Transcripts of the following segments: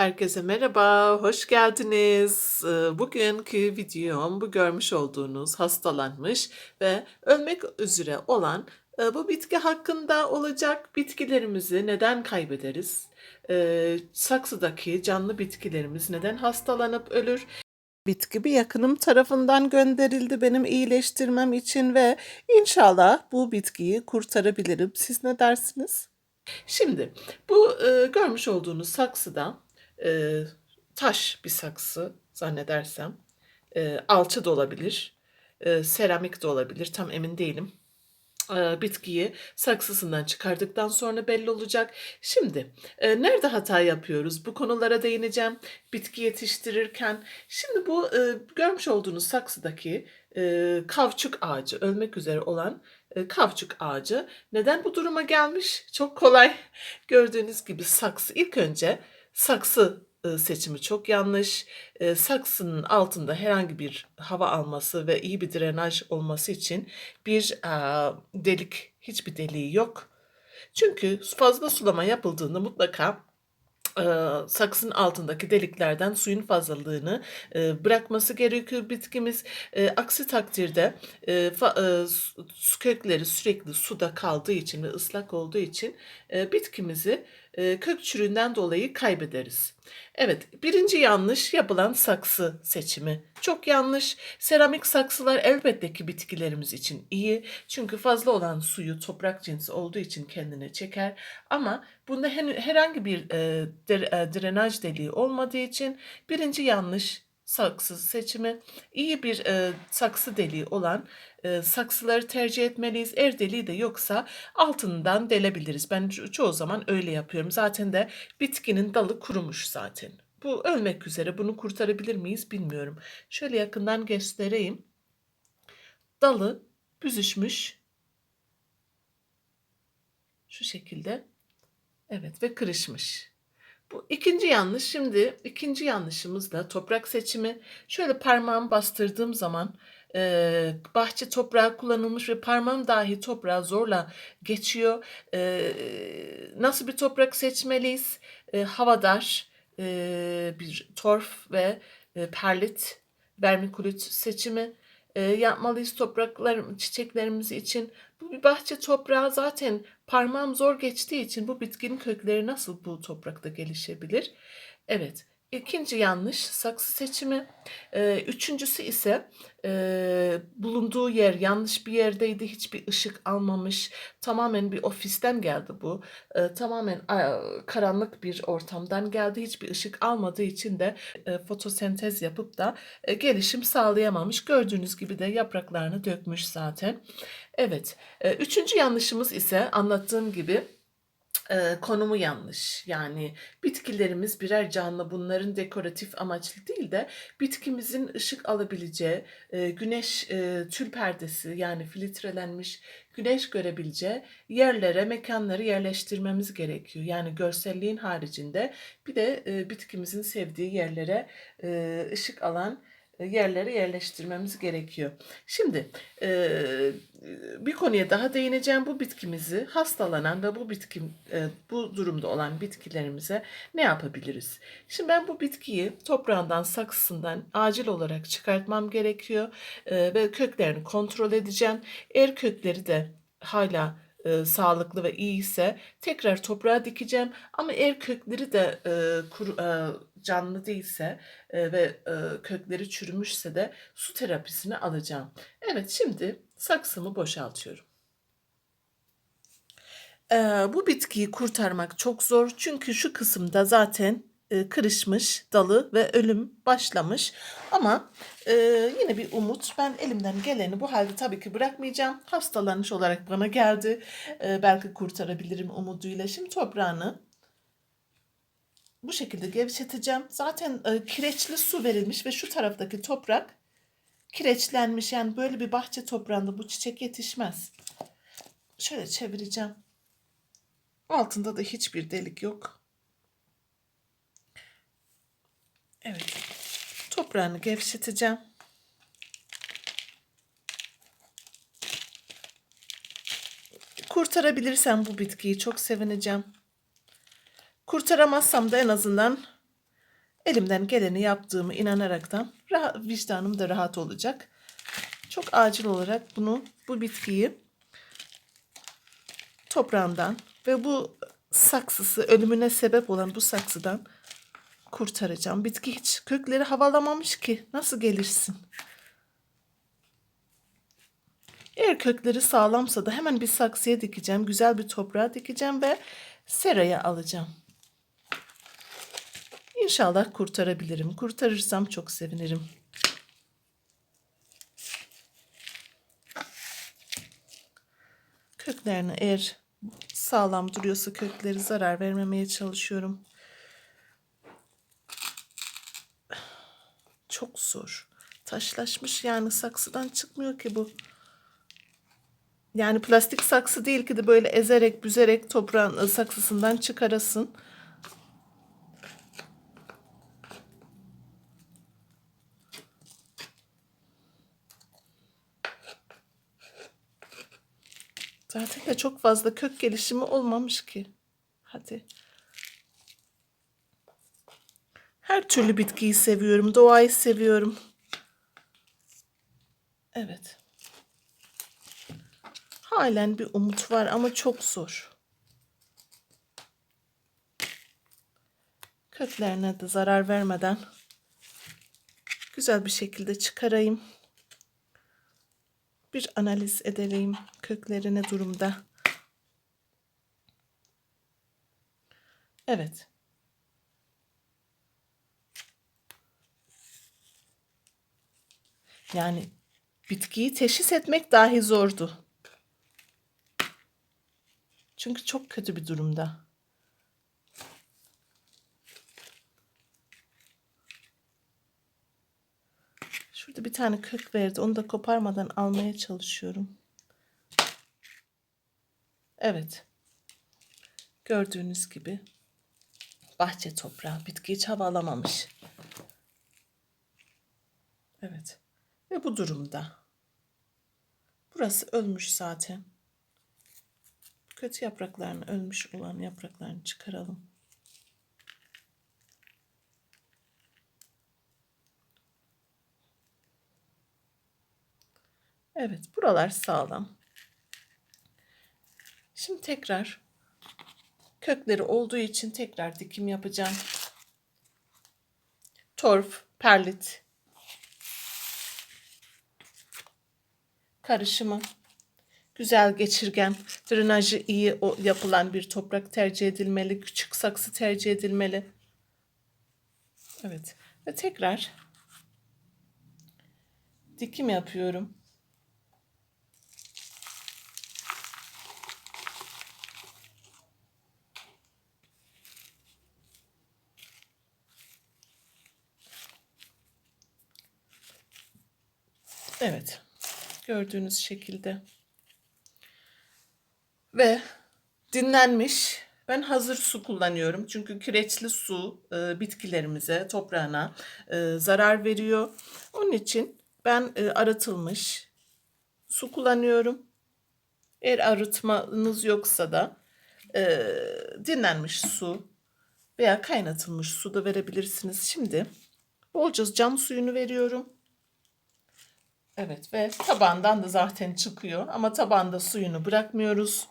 Herkese merhaba, hoş geldiniz. Eee, bugünkü videom bu görmüş olduğunuz hastalanmış ve ölmek üzere olan eee, bu bitki hakkında olacak. Bitkilerimizi neden kaybederiz? Eee, saksıdaki canlı bitkilerimiz neden hastalanıp ölür? Bitki bir yakınım tarafından gönderildi benim iyileştirmem için ve inşallah bu bitkiyi kurtarabilirim. Siz ne dersiniz? Şimdi bu e, görmüş olduğunuz saksıda e, taş bir saksı zannedersem e, alçı da olabilir, e, seramik de olabilir tam emin değilim. E, bitkiyi saksısından çıkardıktan sonra belli olacak. Şimdi e, nerede hata yapıyoruz? Bu konulara değineceğim. Bitki yetiştirirken. Şimdi bu e, görmüş olduğunuz saksıdaki e, kavçuk ağacı, ölmek üzere olan e, kavçuk ağacı neden bu duruma gelmiş? Çok kolay. Gördüğünüz gibi saksı ilk önce saksı e, seçimi çok yanlış. E, saksının altında herhangi bir hava alması ve iyi bir drenaj olması için bir e, delik, hiçbir deliği yok. Çünkü fazla sulama yapıldığında mutlaka saksının altındaki deliklerden suyun fazlalığını bırakması gerekiyor bitkimiz. Aksi takdirde kökleri sürekli suda kaldığı için ve ıslak olduğu için bitkimizi e, kök çürüğünden dolayı kaybederiz. Evet, birinci yanlış yapılan saksı seçimi. Çok yanlış. Seramik saksılar elbette ki bitkilerimiz için iyi. Çünkü fazla olan suyu toprak cinsi olduğu için kendine çeker. Ama bunda herhangi bir e, e, drenaj deliği olmadığı için birinci yanlış saksı seçimi. İyi bir e, saksı deliği olan e, saksıları tercih etmeliyiz. Eğer deliği de yoksa altından delebiliriz. Ben ço- çoğu zaman öyle yapıyorum. Zaten de bitkinin dalı kurumuş zaten. Bu ölmek üzere. Bunu kurtarabilir miyiz bilmiyorum. Şöyle yakından göstereyim. Dalı büzüşmüş. Şu şekilde. Evet ve kırışmış. Bu ikinci yanlış. Şimdi ikinci yanlışımız da toprak seçimi. Şöyle parmağımı bastırdığım zaman e, bahçe toprağı kullanılmış ve parmağım dahi toprağa zorla geçiyor. E, nasıl bir toprak seçmeliyiz? E, havadar e, bir torf ve e, perlit, vermikulüt seçimi e, yapmalıyız topraklar çiçeklerimiz için. Bu bir bahçe toprağı zaten parmağım zor geçtiği için bu bitkinin kökleri nasıl bu toprakta gelişebilir? Evet. İkinci yanlış saksı seçimi. Ee, üçüncüsü ise e, bulunduğu yer yanlış bir yerdeydi. Hiçbir ışık almamış. Tamamen bir ofisten geldi bu. Ee, tamamen karanlık bir ortamdan geldi. Hiçbir ışık almadığı için de e, fotosentez yapıp da e, gelişim sağlayamamış. Gördüğünüz gibi de yapraklarını dökmüş zaten. Evet. Üçüncü yanlışımız ise anlattığım gibi e, konumu yanlış. Yani bitkilerimiz birer canlı. Bunların dekoratif amaçlı değil de bitkimizin ışık alabileceği, e, güneş e, tül perdesi yani filtrelenmiş güneş görebileceği yerlere, mekanları yerleştirmemiz gerekiyor. Yani görselliğin haricinde bir de e, bitkimizin sevdiği yerlere e, ışık alan yerlere yerleştirmemiz gerekiyor. Şimdi e, bir konuya daha değineceğim. Bu bitkimizi hastalanan ve bu bitkim e, bu durumda olan bitkilerimize ne yapabiliriz? Şimdi ben bu bitkiyi toprağından, saksısından acil olarak çıkartmam gerekiyor E, ve köklerini kontrol edeceğim. Eğer kökleri de hala e, sağlıklı ve iyi ise tekrar toprağa dikeceğim. Ama eğer kökleri de e, kuru, e, canlı değilse e, ve e, kökleri çürümüşse de su terapisini alacağım. Evet şimdi saksımı boşaltıyorum. Ee, bu bitkiyi kurtarmak çok zor çünkü şu kısımda zaten e, kırışmış dalı ve ölüm başlamış. Ama e, yine bir umut. Ben elimden geleni bu halde tabii ki bırakmayacağım. Hastalanmış olarak bana geldi. E, belki kurtarabilirim umuduyla. Şimdi toprağını bu şekilde gevşeteceğim. Zaten e, kireçli su verilmiş ve şu taraftaki toprak kireçlenmiş. Yani böyle bir bahçe toprağında bu çiçek yetişmez. Şöyle çevireceğim. Altında da hiçbir delik yok. Evet. Toprağını gevşeteceğim. Kurtarabilirsem bu bitkiyi çok sevineceğim. Kurtaramazsam da en azından elimden geleni yaptığımı inanaraktan rahat, vicdanım da rahat olacak. Çok acil olarak bunu bu bitkiyi toprağından ve bu saksısı ölümüne sebep olan bu saksıdan kurtaracağım. Bitki hiç kökleri havalamamış ki nasıl gelirsin? Eğer kökleri sağlamsa da hemen bir saksıya dikeceğim. Güzel bir toprağa dikeceğim ve seraya alacağım. İnşallah kurtarabilirim. Kurtarırsam çok sevinirim. Köklerini eğer sağlam duruyorsa kökleri zarar vermemeye çalışıyorum. Çok zor. Taşlaşmış yani saksıdan çıkmıyor ki bu. Yani plastik saksı değil ki de böyle ezerek büzerek toprağın ıı, saksısından çıkarasın. Zaten de çok fazla kök gelişimi olmamış ki. Hadi. Her türlü bitkiyi seviyorum. Doğayı seviyorum. Evet. Halen bir umut var ama çok zor. Köklerine de zarar vermeden güzel bir şekilde çıkarayım. Bir analiz edelim kökleri ne durumda. Evet. Yani bitkiyi teşhis etmek dahi zordu. Çünkü çok kötü bir durumda. Şurada bir tane kök verdi. Onu da koparmadan almaya çalışıyorum. Evet. Gördüğünüz gibi bahçe toprağı bitki hiç hava alamamış. Evet. Ve bu durumda. Burası ölmüş zaten. Kötü yapraklarını, ölmüş olan yapraklarını çıkaralım. Evet, buralar sağlam. Şimdi tekrar kökleri olduğu için tekrar dikim yapacağım. Torf, perlit karışımı güzel geçirgen, drenajı iyi yapılan bir toprak tercih edilmeli, küçük saksı tercih edilmeli. Evet. Ve tekrar dikim yapıyorum. Evet. Gördüğünüz şekilde. Ve dinlenmiş. Ben hazır su kullanıyorum. Çünkü kireçli su e, bitkilerimize, toprağına e, zarar veriyor. Onun için ben e, arıtılmış su kullanıyorum. Eğer arıtmanız yoksa da e, dinlenmiş su veya kaynatılmış su da verebilirsiniz. Şimdi bolca cam suyunu veriyorum. Evet ve tabandan da zaten çıkıyor ama tabanda suyunu bırakmıyoruz.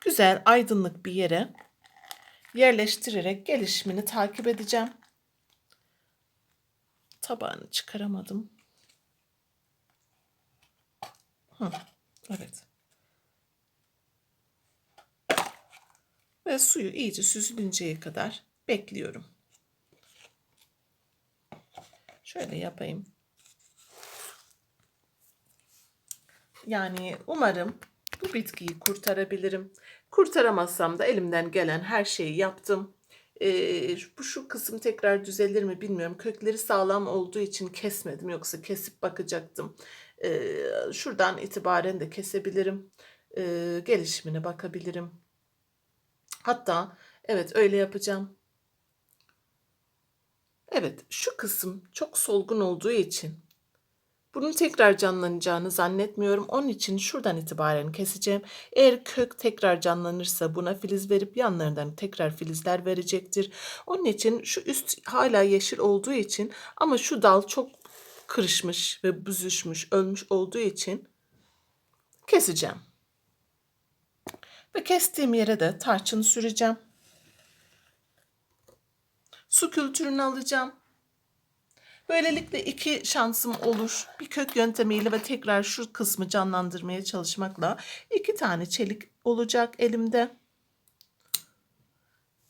Güzel aydınlık bir yere yerleştirerek gelişimini takip edeceğim. Tabağını çıkaramadım. Hı, evet. Ve suyu iyice süzülünceye kadar bekliyorum. Şöyle yapayım. Yani umarım bu bitkiyi kurtarabilirim. Kurtaramazsam da elimden gelen her şeyi yaptım. Ee, bu şu kısım tekrar düzelir mi bilmiyorum. Kökleri sağlam olduğu için kesmedim. Yoksa kesip bakacaktım. Ee, şuradan itibaren de kesebilirim. Ee, gelişimine bakabilirim. Hatta evet öyle yapacağım. Evet şu kısım çok solgun olduğu için Bunun tekrar canlanacağını zannetmiyorum. Onun için şuradan itibaren keseceğim. Eğer kök tekrar canlanırsa buna filiz verip yanlarından tekrar filizler verecektir. Onun için şu üst hala yeşil olduğu için ama şu dal çok kırışmış ve büzüşmüş, ölmüş olduğu için keseceğim. Ve kestiğim yere de tarçın süreceğim. Su kültürünü alacağım. Böylelikle iki şansım olur. Bir kök yöntemiyle ve tekrar şu kısmı canlandırmaya çalışmakla iki tane çelik olacak elimde.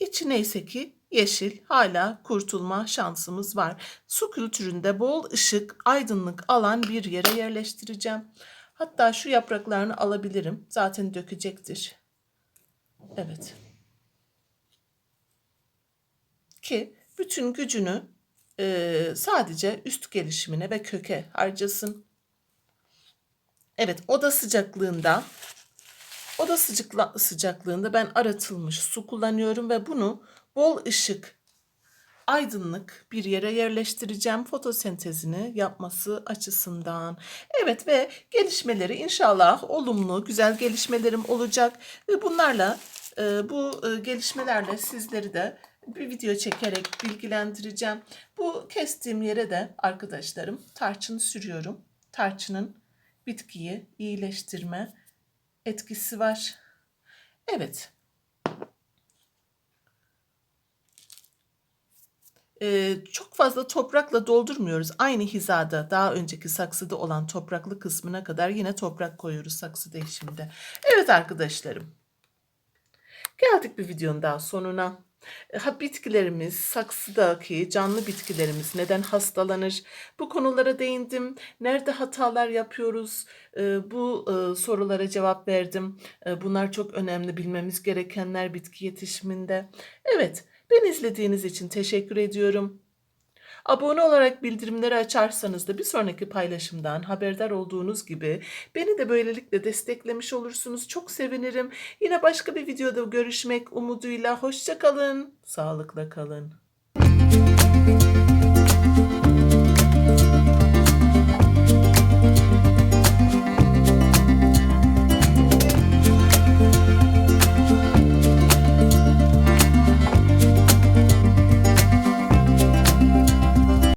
İçi neyse ki yeşil hala kurtulma şansımız var. Su kültüründe bol ışık, aydınlık alan bir yere yerleştireceğim. Hatta şu yapraklarını alabilirim. Zaten dökecektir. Evet. Ki bütün gücünü e, sadece üst gelişimine ve köke harcasın. Evet, oda sıcaklığında oda sıcakla, sıcaklığında ben aratılmış su kullanıyorum ve bunu bol ışık, aydınlık bir yere yerleştireceğim fotosentezini yapması açısından. Evet ve gelişmeleri inşallah olumlu, güzel gelişmelerim olacak ve bunlarla e, bu e, gelişmelerle sizleri de bir video çekerek bilgilendireceğim. Bu kestiğim yere de arkadaşlarım tarçın sürüyorum. Tarçının bitkiyi iyileştirme etkisi var. Evet. Ee, çok fazla toprakla doldurmuyoruz. Aynı hizada daha önceki saksıda olan topraklı kısmına kadar yine toprak koyuyoruz saksı değişiminde. Evet arkadaşlarım. Geldik bir videonun daha sonuna. Ha, bitkilerimiz, saksıdaki canlı bitkilerimiz neden hastalanır? Bu konulara değindim. Nerede hatalar yapıyoruz? Ee, bu e, sorulara cevap verdim. E, bunlar çok önemli bilmemiz gerekenler bitki yetişiminde. Evet, beni izlediğiniz için teşekkür ediyorum. Abone olarak bildirimleri açarsanız da bir sonraki paylaşımdan haberdar olduğunuz gibi beni de böylelikle desteklemiş olursunuz. Çok sevinirim. Yine başka bir videoda görüşmek umuduyla. Hoşça kalın. Sağlıkla kalın.